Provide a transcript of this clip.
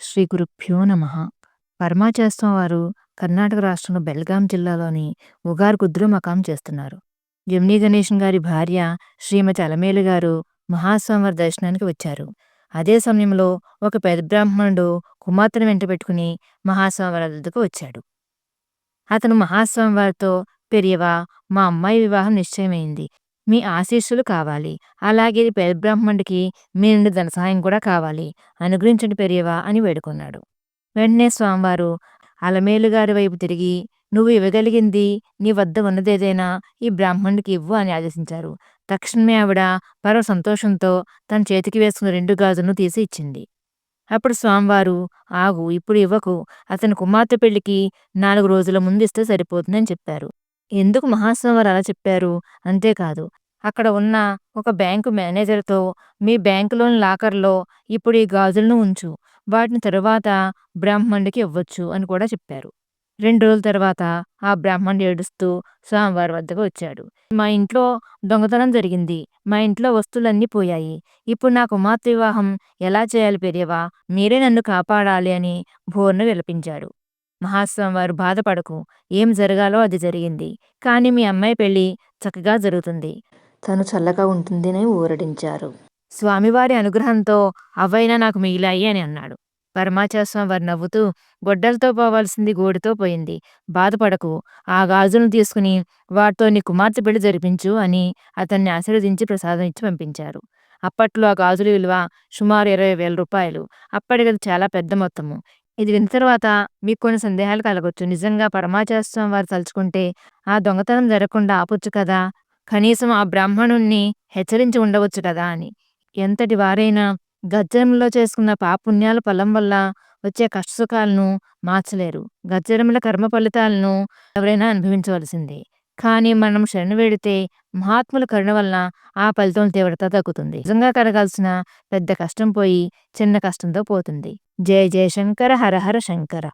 శ్రీ గురుభ్యో నమ. పరమాచాస్తం వారు కర్ణాటక రాష్ట్రంలో బెల్గాం జిల్లాలోని ఉగార్గుద్రు మకాం చేస్తున్నారు. జమ్నీ గణేషన్ గారి భార్య శ్రీమతి అలమేలు గారు మహాస్వామివారి దర్శనానికి వచ్చారు. అదే సమయంలో ఒక పెద్ద బ్రాహ్మణుడు కుమార్తెను వెంట పెట్టుకుని మహాస్వామివారి వద్దకు వచ్చాడు. అతను మహాస్వామివారితో పెరియవా మా అమ్మాయి వివాహం నిశ్చయమైంది. మీ ఆశీస్సులు కావాలి. అలాగే ఈ మీ నుండి ధన సహాయం కూడా కావాలి. అనుగ్రహించండి పెరియవా అని వేడుకున్నాడు. వెంటనే స్వామివారు అలమేలు గారి వైపు తిరిగి నువ్వు ఇవ్వగలిగింది నీ వద్ద ఉన్నదేదైనా ఈ బ్రాహ్మణుడికి ఇవ్వు అని ఆదేశించారు. తక్షణమే ఆవిడ పరమ సంతోషంతో తన చేతికి వేసుకున్న రెండు గాజులను తీసి ఇచ్చింది. అప్పుడు స్వామివారు ఆగు ఇప్పుడు ఇవ్వకు. అతని కుమార్తె పెళ్ళికి నాలుగు రోజుల ముందు ఇస్తే సరిపోతుందని చెప్పారు. ఎందుకు మహాస్వామివారు అలా చెప్పారు? అంతేకాదు అక్కడ ఉన్న ఒక బ్యాంకు మేనేజర్తో మీ బ్యాంకులోని లాకర్లో ఇప్పుడు ఈ గాజులను ఉంచు. వాటిని తరువాత బ్రాహ్మణుడికి ఇవ్వచ్చు అని కూడా చెప్పారు. రెండు రోజుల తర్వాత ఆ బ్రాహ్మణుడు ఏడుస్తూ స్వామివారి వద్దకు వచ్చాడు. మా ఇంట్లో దొంగతనం జరిగింది. మా ఇంట్లో వస్తువులన్నీ పోయాయి. ఇప్పుడు నా కుమార్తె వివాహం ఎలా చేయాలి పెరియవా? మీరే నన్ను కాపాడాలి అని భోర్ను విలపించాడు. మహాస్వామి వారు బాధపడకు ఏం జరగాలో అది జరిగింది. కానీ మీ అమ్మాయి పెళ్ళి చక్కగా జరుగుతుంది. తను చల్లగా ఉంటుందని ఊరడించారు. స్వామివారి అనుగ్రహంతో అవైనా నాకు మిగిలాయి అని అన్నాడు. పరమాచాస్వామి వారు నవ్వుతూ గొడ్డలతో పోవాల్సింది గోడితో పోయింది. బాధపడకు ఆ గాజులను తీసుకుని వాటితో నీ కుమార్తె పెళ్ళి జరిపించు అని అతన్ని ఆశీర్వదించి ప్రసాదం ఇచ్చి పంపించారు. అప్పట్లో ఆ గాజుల విలువ సుమారు ఇరవై వేల రూపాయలు. అప్పటికి చాలా పెద్ద మొత్తము. ఇది విన్న తర్వాత మీకు కొన్ని సందేహాలు కలగొచ్చు. నిజంగా పరమాచాస్వామి వారు తలుచుకుంటే ఆ దొంగతనం జరగకుండా ఆపొచ్చు కదా. కనీసం ఆ బ్రాహ్మణుణ్ణి హెచ్చరించి ఉండవచ్చు కదా అని. ఎంతటి వారైనా గజ్జరంలో చేసుకున్న పాపుణ్యాల ఫలం వల్ల వచ్చే కష్టసుఖాలను మార్చలేరు. గజ్జరముల కర్మ ఫలితాలను ఎవరైనా అనుభవించవలసిందే. కానీ మనం శరణ వేడితే మహాత్ముల కరుణ వలన ఆ ఫలితం తీవ్రత తగ్గుతుంది. నిజంగా కలగాల్సిన పెద్ద కష్టం పోయి చిన్న కష్టంతో పోతుంది. జయ జయ శంకర హర హర శంకర.